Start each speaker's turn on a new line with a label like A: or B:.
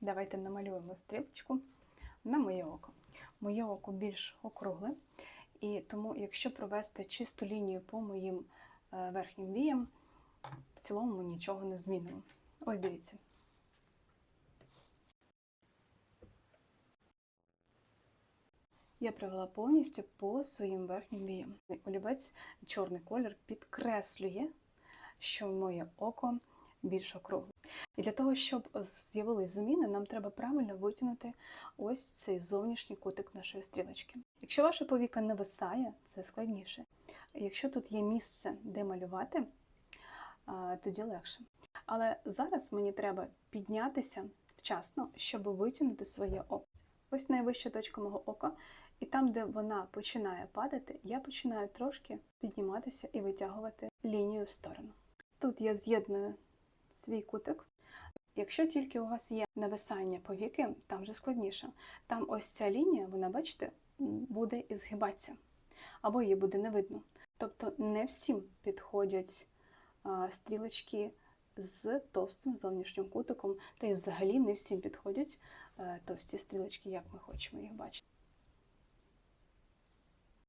A: Давайте намалюємо стрілочку на моє око. Моє око більш округле, і тому, якщо провести чисту лінію по моїм е, верхнім віям, в цілому ми нічого не змінимо. Ось дивіться. Я провела повністю по своїм верхнім віям. Олівець чорний колір підкреслює, що моє око більш округле. І для того, щоб з'явились зміни, нам треба правильно витягнути ось цей зовнішній кутик нашої стрілочки. Якщо ваша повіка не висає, це складніше. Якщо тут є місце, де малювати, тоді легше. Але зараз мені треба піднятися вчасно, щоб витягнути своє око. Ось найвища точка мого ока, і там, де вона починає падати, я починаю трошки підніматися і витягувати лінію в сторону. Тут я з'єдную свій кутик. Якщо тільки у вас є нависання повіки, там вже складніше. Там ось ця лінія, вона, бачите, буде і згибатися, або її буде не видно. Тобто не всім підходять стрілочки з товстим зовнішнім кутиком, та й взагалі не всім підходять е, товсті стрілочки, як ми хочемо їх бачити.